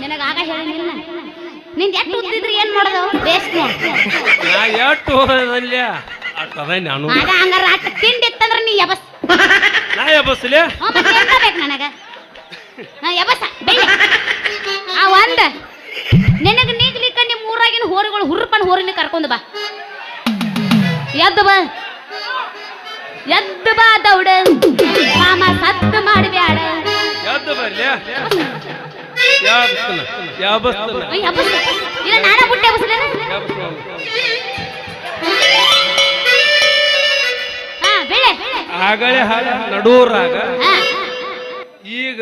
ನಿನಗ ಆಗ ಹೇಳಿಲ್ಲ ನಿಂದ ಎಷ್ಟು ಉದ್ದಿದ್ರೆ ಏನ್ ಮಾಡೋದು? ಬೇಸ್ ನಾ ಎಷ್ಟು ಹೋದಲ್ಲ ಅಟ್ಟದ ನಾನು. ಆಗ ಹಂಗಾರ ಆಟ ತಿಂಡಿ ಇತ್ತಂದ್ರ ನೀ ಯಬಸ್ ನಾ ಎಬ್ಬಸ್ಲೆ ಹ್ಞೂ ಮತ್ತೆ ಏನ್ ಬೇಕು ನನಗ? ನಾ ಯಬಸ ಬೇಡ ಆ ಒಂದ ನಿನಗ ನೀಗ್ಲಿಕ್ಕ ನಿಮ್ಮ ಊರಾಗಿನ ಹೋರಿಗಳು ಹುರ್ಪನ್ ಹೋರಿನ ಕರ್ಕೊಂಡು ಬಾ. ಎದ್ದು ಬಾ. ಎದ್ದು ಬಾ ದೌಡ. ಮಾಮ ಸತ್ತು ಮಾಡಬೇಡ ಎದ್ದು ಬರ್ಲಿ. ಅಯ್ಯ, ಹಬ್ಬಸ್. ಇಲ್ಲ ನಾನ ಬುಟ್ಟೆ? ಹಾ ಬೆಳೆ. ಆಗಲೇ ಹಾಲ ನಡೂರಾಗ ಹಾ ಈಗ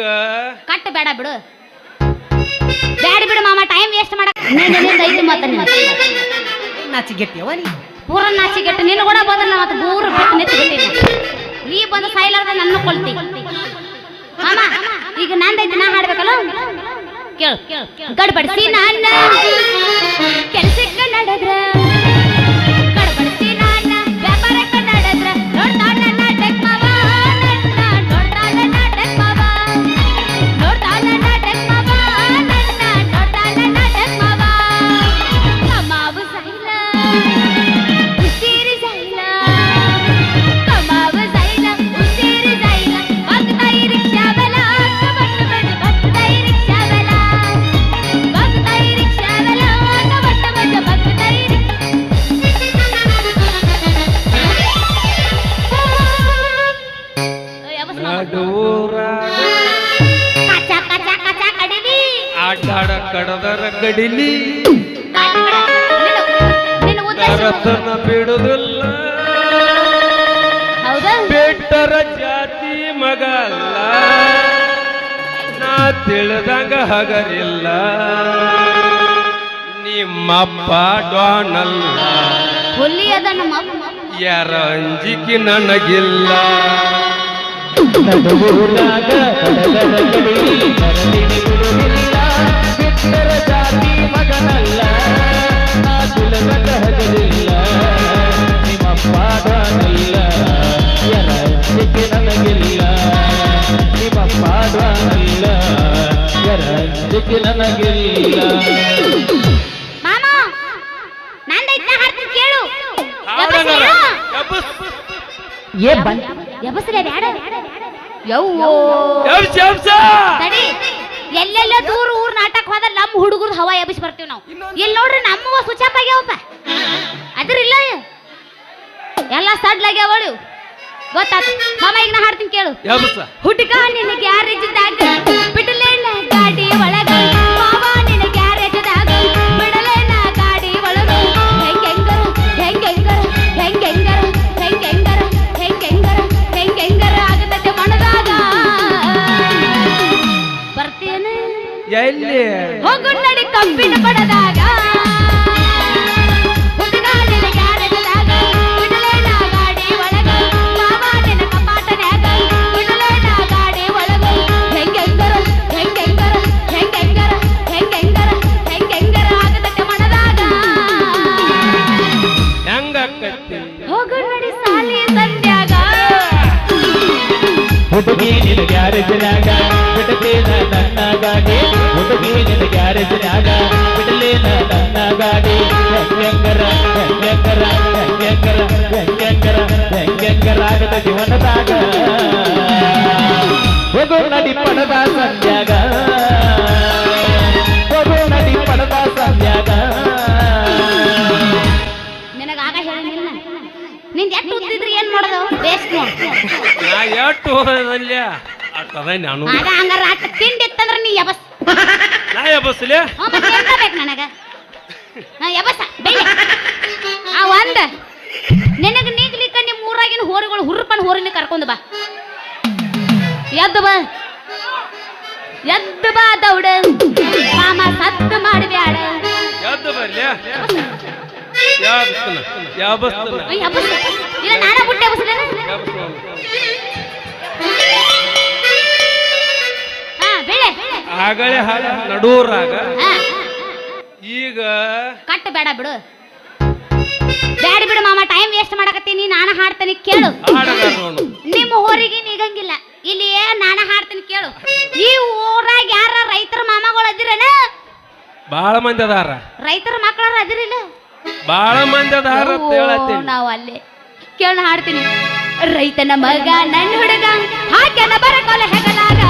ಕಟ್ ಬೇಡ ಬಿಡು. ಬ್ಯಾಡ ಬಿಡು ಮಾಮ ಟೈಮ್ ವೇಸ್ಟ್ ಮಾಡಕ್ ಐದು ಮಾತ ನಾಚಿಗೆಟ್ಟಿಯವ ನೀ ಪೂರ ನಾಚಿಗೆಟ್ಟು. ನಿನ್ನ ಕೂಡ ಬಂದಲ್ಲ ಮತ್ತೆ ಬೂರ ಬಿಟ್ಟು ನೆತ್ತಿ ಬಿಟ್ಟಿಲ್ಲ ನೀ ಬಂದು ಸಾಯ್ಲಾರ್ದ ನನ್ನ ಕೊಳ್ತಿ ಮಾಮ ಈಗ ನಂದೈತಿ ನಾ ಹಾಡ್ಬೇಕಲ್ಲ? ಕೇಳು. ಗಡ್ಬಡಿಸಿ ನನ್ನ ಕೆಲಸಕ್ಕೆ ನಡೆದ್ರ ಕಡದರ ಅರಸನ ಕರತನ ಬಿಡುದಿಲ್ಲ. ಹೌದಾ? ಬಿಟ್ಟರ ಜಾತಿ ಮಗಲ್ಲ. ನಾ ತಿಳಿದಂಗ ಹಗರಿಲ್ಲ. ನಿಮ್ಮಪ್ಪ ಡಾನಲ್ಲ. ಯಾರ ಅಂಜಿಕೆ ನನಗಿಲ್ಲ. ನಡುವೂರಾಗ ನನಗಿಲ್ಲ. ಮಾಮ ನಂದೈತ ಹಾಡ್ತೀನಿ ಕೇಳು. ಹಾಡಗರ. ಎಬ್ಬಸ್ರಿ. ಎಬ್ಬಸ್. ಏ ಬಂದ ಎಬ್ಬಸ್ರಿ ಬ್ಯಾಡ ಯವ್ವೋ. ಎಬ್ಸ್, ಎಬ್ಸ. ತಡಿ. ಎಲ್ಲೆಲ್ಲ ದೂರ ಊರ್ ನಾಟಕ ಹೋದ ನಮ್ಮ ಹುಡುಗರು ಹವಾ ಎಬ್ಬಿಸಿ ಬರ್ತೀವಿ ನಾವು. ಇಲ್ಲಿ ನೋಡ್ರಿ ನಮ್ಮವ ಸ್ವಿಚ್ ಆಫ್ ಆಗ್ಯಾವಪ್ಪ. ಅದ್ರಿಲ್ಲ ಎಲ್ಲ ಸಡ್ಲಾಗ್ಯಾವಳು ಗೊತ್ತಾತ. ಮಾಮ ಈಗ ನಾ ಹಾಡ್ತೀನಿ ಕೇಳು. ಹುಡುಗ ಯಾರು ಗ್ಯಾರೇಜ್ದಾಗ. ಬಿಡಲೇನ. ಎಲ್ಲಿ ಹೋಗು. ನಡಿ ಕಬ್ಬಿನ ಪಡದಾಗ ಹುಡುಗಿ ನಿನ್ನ ಗ್ಯಾರೇಜ್ದಾಗ ಬಿಡಲೇನ ಗಾಡಿ ಒಳಗ ಮಾವ ನಿನ್ನ ಗ್ಯಾರೇಜ್ನಾಗ ಬಿಡಲೇನ ನನ್ನ ಗಾಡಿ ಹೆಂಗರ ಹೆಂಗರ ಹೆಂಗರ ಹೆಂಗರ ಆಗದ ಜೀವನದಾಗ ಹೋಗೋ ನಡಿ. ಪಡದ ಸಂಧ್ಯಾಗ ಹೋಗೋ ನಡಿ ಪಡದ ಸಂಧ್ಯಾಗ ನಿನಗ ಆಗ ಹೇಳಿಲ್ಲ ನಿಂದ ಎಷ್ಟು ಉದ್ದಿದ್ರಿ ಏನ್ ಮಾಡೋದು ಎಷ್ಟು ಹೋದಲ್ಲ ನಾನು. ಆಗ ಹಂಗಾರ ಅಟ್ಟ ತಿಂಡಿ. ನಾ ಏನ್ ಬೇಕು ನನಗ? ಹಾ ಯಬಸ ಬೆಳಿ ಆ ಒಂದ. ನಿನಗ ನೀಗ್ಲಿಕ್ಕ ನಿಮ್ಮ ಊರಾಗಿನ ಹೋರಿಗಳು ಹುರ್ಪನ್ ಹೋರಿನ ಕರ್ಕೊಂಡ್ ಬಾ. ಎದ್ದು ಬಾ. ಎದ್ದು ಬಾ ದೌಡ. ಮಾಮ ಸತ್ತು ಮಾಡಬ್ಯಾಡ. ಎದ್ದು ಬರ್ಲಿ ಯಾಬಸ್ತನ ಯಾಬಸ್ತನ ಅಯ್ಯ ಹಬ್ಬಸ್ ಇಲ್ಲ ನಾನ ಬುಟ್ಟೆ ಹಬ್ಬಸ್ಲೇನ ಹಾ ಬೆಳೆ. ಆಗಲೇ ಹಾಲ ನಡೂರಾಗ ಈಗ ಕಟ್ ಬೇಡ ಬಿಡು. ಬೇಡ ಬಿಡು ಮಾಮ ಟೈಮ್ ವೇಸ್ಟ್ ಮಾಡಕತ್ತೀನಿ ನಾನು ಹಾಡ್ತೀನಿ ಕೇಳು. ನಿಮ್ಮ ಊರಿಗೆ ನೀಗಂಗಿಲ್ಲ. ಇಲ್ಲಿ ನಾನು ಹಾಡ್ತೀನಿ ಕೇಳು. ಈ ಊರಾಗ ಯಾರ ರೈತರ ಮಾಮಗಳು ಅದಿರನ? ಬಾಳ ಮಂದಿ ಅದಾರ. ರೈತರ ಮಕ್ಕಳ ಅದಿರಿಲ್ಲ? ಬಾಳ ಮಂದಿ ಅದಾರ ನಾವು ಅಲ್ಲಿ ಕೇಳ ಹಾಡ್ತೀನಿ. ರೈತನ ಮಗ ನನ್ನ ಹುಡುಗ ಹಾಕ್ಯಾನ ಬರಕೋಲ ಹೆಗಲಾಗ.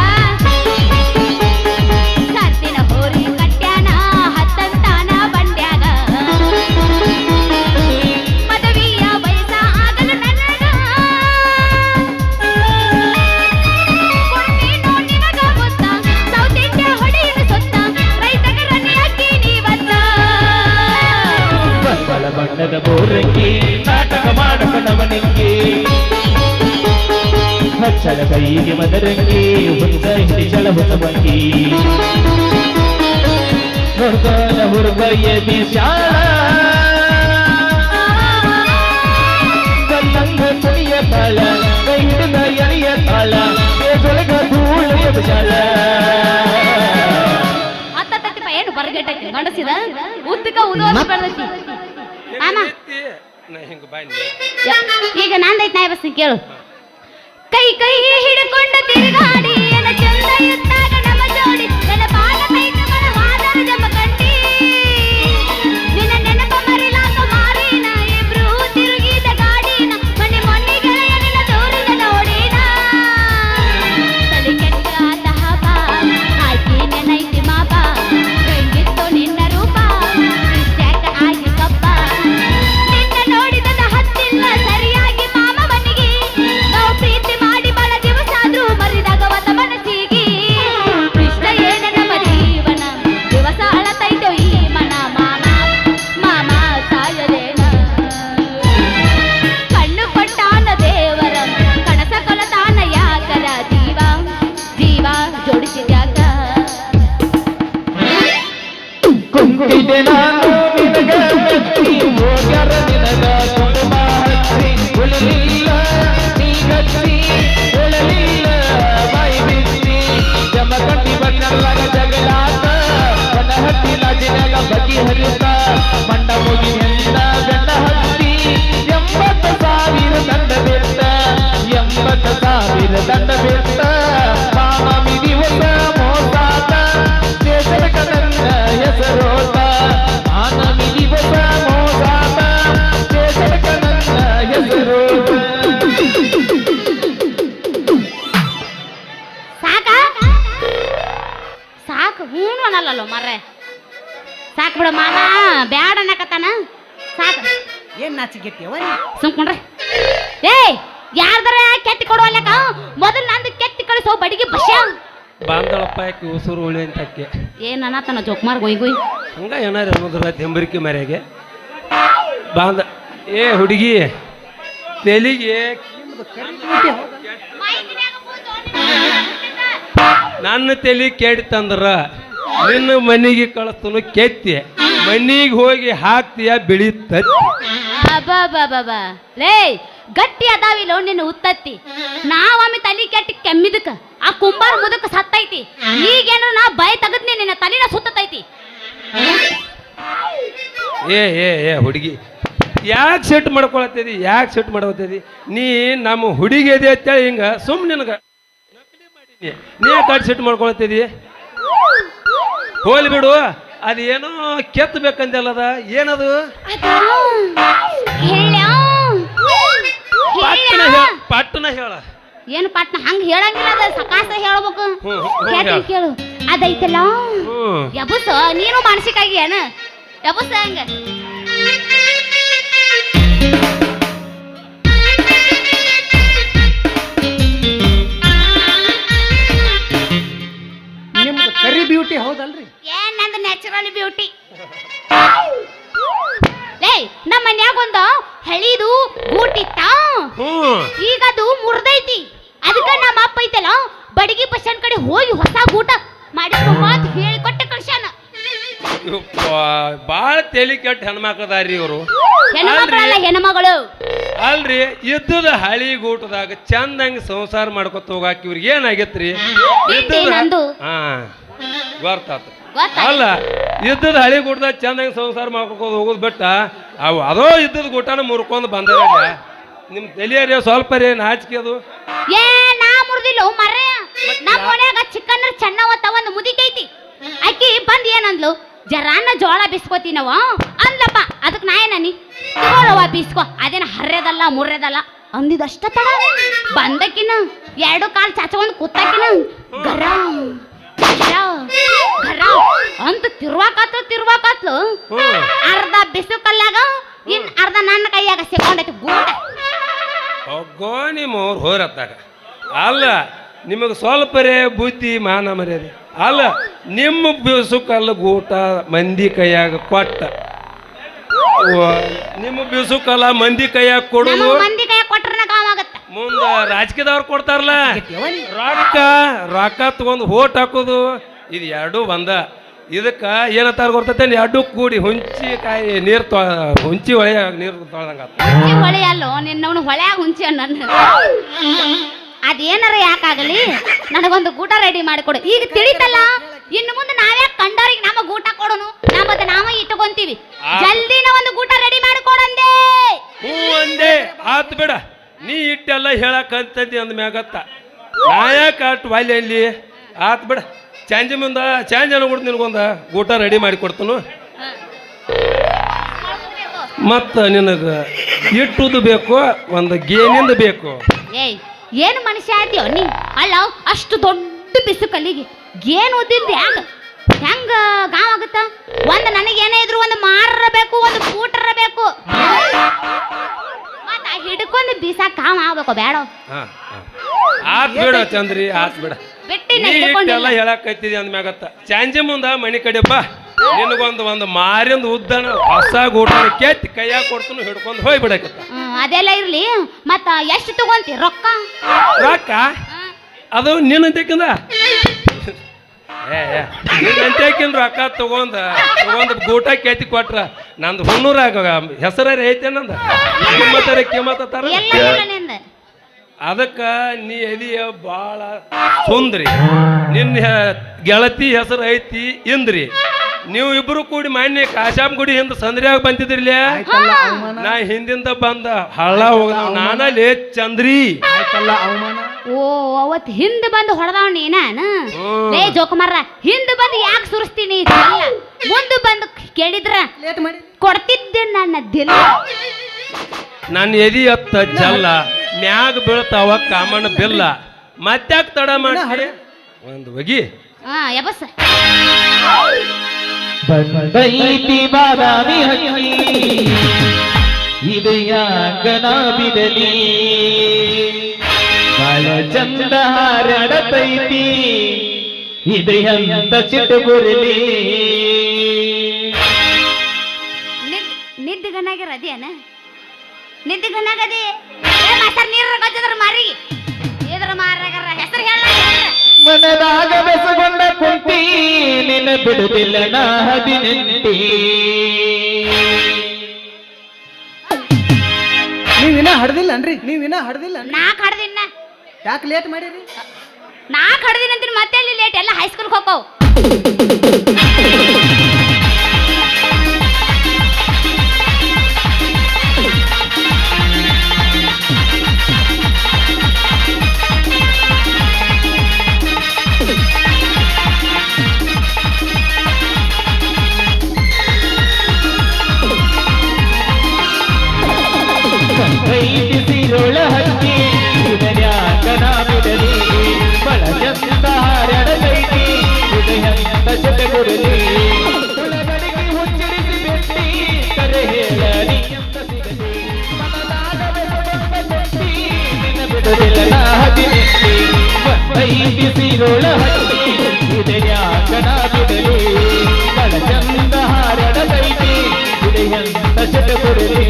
ಹಚ್ಚಳ ಕೈಗೆ ಮದರಂಗಿ ಹೊಸ ಹಿಡಿಚಳ ಹುತ್ತವಂಗಿ ಹುಡುಗನ ಹುಡುಗಯ್ಯ ಬಿಸಾಳ ಕಲ್ಲಂಗ ಕುಣಿಯ ತಾಳ ಕೈ ಹಿಡಿದ ಎಳೆಯ ತಾಳ ಧೂಳಿಯ ಏನು ಗಂಡಸಿದ? ಉದ್ದಕ ಉದೋದು ಬೆಳೆದೈತಿ. ಆಮ. ಈಗ ನಂದೈತ್ ನಾಯಿ ಬಸ್ ಕೇಳು. ಕೈ ಕೈ ಹಿಡ್ಕೊಂಡು ತಿರುಗಾಡಿ ಎನ ಚಂದ ಹ್ಞೂ ಅನ್ನಲ್ಲಲ್ಲ ಮರ್ರೆ? ಸಾಕು ಬಿಡ ಮಾಮ ಬ್ಯಾಡ ಅನ್ನಕತ್ತಾನ? ಸಾಕು. ಏನ್ ನಾಚಿಗೆಟ್ಟಿಯವ ಸುಮ್ಕೊಂಡ್ರೆ. ಏಯ್ ಯಾರ್ದಾರ ಕೆತ್ತಿ ಕೊಡುವಲ್ಲಕ ಮೊದಲು ನಂದು ಕೆತ್ತಿ ಕಳಿಸೋ ಬಡಿಗೆ ಬಸ್ಯ ಬಾಂಧವಪ್ಪ ಯಾಕೆ ಉಸುರು ಉಳಿ ಅಂತ ಅಕ್ಕಿ? ಏನ್ ಅನ್ನತ್ತಾನ ಜೋಕ್ಮಾರ್ ಗೊಯ್ ಗೊಯ್. ಹಂಗ ಏನಾರ ಅನ್ನೋದ್ರ ದೆಂಬರಿಕೆ ಮರೆಗೆ ಬಾಂಧ ಏ ಹುಡುಗಿ ತೆಲಿಗೆ ನನ್ನ ತಲೆ ಕೆಡ್ತಂದ್ರ ನಿನ್ನ ಮನೆಗೆ ಕಳಿಸ್ತನು ಕೆತ್ತಿ. ಮನಿಗೆ ಹೋಗಿ ಹಾಕ್ತೀಯ ಬೆಳೀತತ್ತಿ ಬಾ ಲೇ ಗಟ್ಟಿ ಅದಾವಿಲ್ಲೋ ನಿನ್ನ ಉತ್ತತ್ತಿ. ನಾವೊಮ್ಮೆ ತಲಿ ಕೆಟ್ಟ ಕೆಮ್ಮಿದಕ್ಕ. ಆ ಕುಂಬಾರ ಮುದಕ್ ಸತ್ತೈತಿ. ಈಗೇನು ನಾ ಭಯ ತಗದ್ನಿ ನಿನ್ನ ತಲಿನ ಸುತ್ತತೈತಿ. ಏ ಏ ಏ ಹುಡುಗಿ. ಯಾಕೆ ಸೆಟ್ ಮಾಡ್ಕೊಳತ್ತಿದಿ? ಯಾಕೆ ಸೆಟ್ ಮಾಡ್ಕೊತೀರಿ ನೀ ನಮ್ಮ ಹುಡುಗಿ ಇದೆ ಅಂತೇಳಿ ಹಿಂಗ ಸುಮ್ ನಿನಗ. ನೀ ಕಟ್ ಸೆಟ್ ಮಾಡ್ಕೊಳತ್ತಿದಿ ಹೋಲಿ ಬಿಡು. ಅದೇನೋ ಕೆತ್ತಬೇಕಂದಲ್ಲದ ಏನದು? ಪಟ್ಟಣ? ಹೇಳ. ಪಟ್ಟಣ ಹೇಳ. ಏನು ಪಟ್ನ ಹಂಗ ಹೇಳಂಗಿಲ್ಲ ಅದ. ಸಕಾಸ ಹೇಳ್ಬೇಕು. ಕೇಳು. ಅದೈತಲ್ಲ? ಯಬುಸ ನೀನು ಮಾನಸಿಕಾಗಿ ಏನು ಯಬುಸ ಹಂಗ. ತಲೆ ಕೆಟ್ಟ ಹೆಣ್ಮಕ್ಳದಾರಿ ಇವರು. ಹೆಣ್ಮಕ್ಳಲ್ಲ ಹೆಣ್ಮಗಳು. ಅಲ್ರಿ ಇದ್ದದ ಹಳಿ ಗೂಟದಾಗ ಚಂದಂಗ ಸಂಸಾರ ಮಾಡ್ಕೊತ ಹೋಗಾಕ ಇವ್ರಿಗೆ ಏನಾಗೈತ್ರಿ? ನಿಂದೆ ನಂದು. ಹಾ ಗೊತ್ತಾತು. ಅಲ್ಲ ಯುದ್ಧದ ಹಳಿ ಗೂಟದಾಗ ಚಂದಂಗ ಸಂಸಾರ ಮಾಡ್ಕೊಂಡು ಹೋಗೋದು ಬಿಟ್ಟ ಅವು ಅದೋ ಇದ್ದದ ಗೂಟನ ಮುರ್ಕೊಂಡು ಬಂದಿರಲ್ಲ ನಿಮ್ ತಲೆಯರಿ ಸ್ವಲ್ಪ ರೀ ನಾಚಿಕೆ ಅದು? ಏ ನಾ ಮುರ್ದಿಲ್ಲ ಮರ್ರೆ. ನಮ್ಮ ಮನ್ಯಾಗ ಚಿಕನ್ ಚೆನ್ನವತ್ತ ಒಂದು ಮುದಿಕೈತಿ ಆಕಿ ಬಂದ್ ಏನಂದ್ಲು? ಜರಾನ ಜೋಳ ಬಿಸ್ಕೋತೀನವ ಅಂದಪ್ಪ ಅದಕ್ಕೆ ನಾ ಏನನಿ ತಗೊಳವ ಬಿಸ್ಕೋ. ಅದೇನ ಹರ್ಯದಲ್ಲ, ಮುರ್ಯದಲ್ಲ? ಅಂದಿದಷ್ಟ ತಡ ಬಂದಕಿನ, ಎರಡು ಕಾಲ್ ಚಾಚಕೊಂಡು ಕೂತಾಕಿನ, ಗರ ಗರ ಅಂತ ತಿರ್ವಾಕಾತ್ಲು ತಿರ್ವಾಕಾತ್ಲು, ಅರ್ಧ ಬಿಸು ಕಲ್ಲಾಗ ಇನ್ ಅರ್ಧ ನನ್ನ ಕೈಯಾಗ ಸಿಕ್ಕೊಂಡೈತಿ ಗೂಟ. ಹೋಗೋ ನಿಮ್ಮ ಹೋರತ್ತಾಗ ಅಲ್ಲ ನಿಮಗೆ ಸ್ವಲ್ಪರೇ ಬುದ್ಧಿ ಮಾನ ಮರ್ಯಾದೆ. ಅಲ್ಲ ನಿಮ್ಮ ಬಿಸುಕಲ್ಲ ಗೂಟ ಮಂದಿ ಕೈಯಾಗ ಕೊಟ್ಟ. ನಿಮ್ಮ ಬಿಸುಕಲ್ಲ ಮಂದಿ ಕೈಯಾಗ ಕೊಡುದು ನಮಗ್ ಮಂದಿ ರಾಜಕೀಯದವ್ರು ಕೊಡ್ತಾರಲ್ಲ? ರೊಕ್ಕ ರೊಕ್ಕ ತಗೊಂಡು ಹೋಟ್ ಹಾಕೋದು ಇದು ಎರಡೂ ಬಂದ ಇದಕ್ಕ ಏನತ್ತಾರ ಗೊತ್ತೈತೆ ಎರಡು ಕೂಡಿ ಹುಂಚಿ ಕಾಯಿ ನೀರು ತೊ ಹುಂಚಿ ಒಳಗೆ ನೀರು ತೊಳ್ದಂಗ ಹೊಳೆ ಅಲ್ಲೋ ನಿನ್ನವನು ಹೊಳೆ ಹುಂಚಿ ನನ್ನ ಅದೇನಾರ ಯಾಕಾಗಲಿ? ನನಗೊಂದು ಗೂಟ ರೆಡಿ ಮಾಡಿಕೊಡು. ಈಗ ತಿಳಿತಲ್ಲ? ಇನ್ನು ಮುಂದೆ ನಾವ್ಯಾಕೆ ಕಂಡವ್ರಿಗೆ ನಮ್ಮ ಗೂಟ ಕೊಡೋನು? ನಮ್ಮದ ನಾವ ಇಟ್ಕೊಂತೀವಿ. ಜಲ್ದಿನ ಒಂದು ಗೂಟ ರೆಡಿ ಮಾಡಿಕೊಡಂದೆ ಹೂ ಒಂದೇ ಆತ್ ಬಿಡ. ನೀ ಇಟ್ಟೆಲ್ಲ ಅಂತಂದಿ ಅಂದ ಮ್ಯಾಗತ್ತ. ನಾಯಕ ಅಟ್ ಅಲ್ಲಿ? ಆತ್ ಬಿಡ. ಚಾಂಜಿ ಮುಂದ ಚಾಂಜ್ ಅನ್ಬಿಡ್ ನಿನಗೊಂದ ಊಟ ರೆಡಿ ಮಾಡಿ ಕೊಡ್ತನು ಮತ್ತ ನಿನಗ ಇಟ್ಟುದು ಬೇಕು ಒಂದು ಗೇನಿಂದ ಬೇಕು. ಏಯ್ ಏನು ಮನುಷ್ಯ ಆದ್ಯೋ ನೀ? ಅಲ್ಲ ಅಷ್ಟು ದೊಡ್ಡ ಬಿಸು ಕಲ್ಲಿಗೆ ಏನು ಓದಿದ್ದು ಹ್ಯಾಂಗ ಹೆಂಗ ಗಾವ್ ಆಗುತ್ತ? ಒಂದು ನನಗೇನೇ ಇದ್ರು ಒಂದು ಮಾರರ ಬೇಕು ಒಂದು ಕೂಟರ ಬೇಕು. ಮತ್ತ ಹಿಡ್ಕೊಂಡು ಬೀಸಾಕ ಕಾಮ ಆಗ್ಬೇಕು ಬೇಡ. ಆತ್ ಬಿಡ ಚಂದ್ರಿ ಆತ್ ಬಿಡ. ಬಿಟ್ಟಿನ ಎಲ್ಲ ಹೇಳಕ್ ಇಟ್ಟೆಲ್ಲ ಹೇಳಕ್ಕೈತಿದಿ ಅಂದ ಮ್ಯಾಗತ್ತ ಚಾಂಜಿ ಮುಂದ ಮಣಿ ಕಡೆ ಬಾ. ನಿನಗೊಂದು ಒಂದು ಮಾರಿಂದ ಉದ್ದನ ಹೊಸ ಗೂಟನ ಕೆತ್ತಿ ಕೈಯಾಗ ಕೊಡ್ತನು ಹಿಡ್ಕೊಂಡು ಹೋಗಿ ಬಿಡಕತ್ತ ಹ್ಮ್, ಅದೆಲ್ಲ ಇರ್ಲಿ ಮತ್ತ ಎಷ್ಟು ತಗೊಂತಿ? ರೊಕ್ಕ? ರೊಕ್ಕ? ಅದು ನಿನ್ನಂತಕ್ಕಿಂದ ಏ ನಿನ್ನಂತಕ್ಕಿಂದ ರೊಕ್ಕ ತಗೊಂಡ ತಗೊಂಡ್ ಗೂಟ ಕೆತ್ತಿ ಕೊಟ್ರ ನಂದು ಹುಣ್ಣೂರಾಗ ಹೆಸರ ಐತೆ ನಂದ. ಕಿಮ್ಮತ್ತರ ಕಿಮ್ಮತ್ತಾರ ಎಲ್ಲ ಇಲ್ಲ ನಿಂದ. ಅದಕ್ಕ ನೀ ಎದಿಯ ಭಾಳ ಸುಂದ್ರಿ. ನಿನ್ನ ಹೆ- ಗೆಳತಿ ಹೆಸರು ಐತಿ ಇಂದ್ರಿ. ನೀವು ಇಬ್ರು ಕೂಡಿ ಮಾನ್ಯ ಕಾಶಾಮ್ ಗುಡಿ ಹಿಂದ ಸಂದ್ರಿಯಾಗ ಬಂದಿದ್ರಿಲ್ಲ ಆಯ್ತಲ್ಲ ಅವಮಾನ? ನಾ ಹಿಂದಿಂದ ಬಂದ ಹಳ್ಳ ಹೋಗ ನಾನಲ್ಲಿ ಚಂದ್ರಿ. ಆಯ್ತಲ್ಲ ಅವಮಾನ? ಓ ಅವತ್ ಹಿಂದ್ ಬಂದು ಹೊಡೆದವ್ ನೀನಾನ. ಲೇ ಜೋಕುಮಾರ ಹಿಂದ್ ಬಂದು ಯಾಕೆ ಸುರಿಸ್ತೀನಿ? ಮುಂದೆ ಬಂದು ಕೇಳಿದ್ರ ಲೇಟ್ ಮಾಡಿ. ಕೊಡ್ತಿದ್ದೆ ನನ್ನ ದಿನ ನನ್ನ ಎದಿ ಅತ್ತ ಜಲ್ಲ ಮ್ಯಾಗ ಬೀಳ್ತಾವ ಕಾಮಣ್ಣ ಬಿಲ್ಲ. ಮತ್ತಾಕ್ ತಡ ಮಾಡಿ ಒಂದು ಹೋಗಿ. ಹಾ ಯಬಸ್. ಬಂದೈತಿ ಬಾದಾಮಿ ಹಕ್ಕಿ. ಇದೆಯಾಂಗನ ಬಿಡಲಿ ಬಾಳ ಚಂದ ಹಾರಡತೈತಿ. ಇದೆಯಂತ ಚಿಟುಗುರಲಿ. ನಿದ್ ನಿದ್ದಗನಾಗಿರ ಅದೇನ ನಿದ್ದಗನಾಗದಿ? ಮಾಸ್ತರ್ ನೀರ ಗಜ್ಜದ್ರ ಮಾರಿ. ಇದ್ರ ಮಾರಾಗರ ಹೆಸರು ಹೇಳ ಮನದಾಗ ಬೆಸಗೊಂಡ ಕುಂತಿ ನಿನ್ನ ಬಿಡುದಿಲ್ಲ ನಾ ಹದಿನೆಂಟಿ. ನೀವಿನ ಹಡ್ದಿಲ್ಲನ್ರಿ ನೀವಿನ ಹಡದಿಲ್ಲ ನಾ. ಕಡ್ದಿನ ಯಾಕೆ ಲೇಟ್ ಮಾಡಿರಿ? ನಾ ಕಡ್ದಿನ ಅಂತೀನಿ ಮತ್ತೆ ಅಲ್ಲಿ ಲೇಟ್ ಎಲ್ಲ ಹೈಸ್ಕೂಲ್ಗೆ ಹೋಗವು ಹದಿನೆಂಟಿ ಕೈಟಿ ಹಟ್ಟಿ ಹಕ್ಕಿ ಕಣ ಬಿಡಲಿ ಬಳ ಚಂದ ಹಾರಾಡತೈತಿ ಇದೆಯಂತ ಚಿಟಗುರಲಿ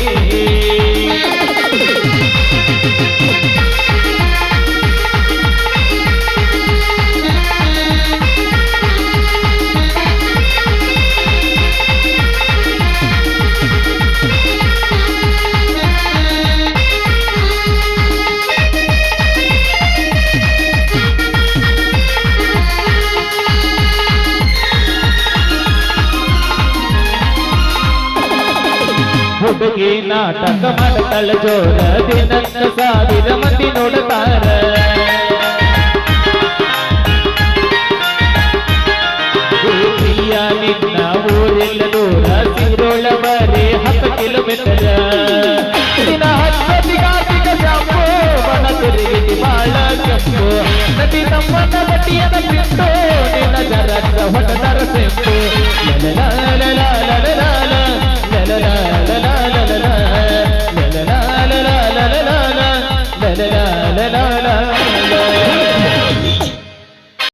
ನಾಟಕ ಮಾಡ್ತಾಳ ಜೋರ ದಿನ ಸಾವಿರ ಮಂದಿ ನೋಡ್ತಾರ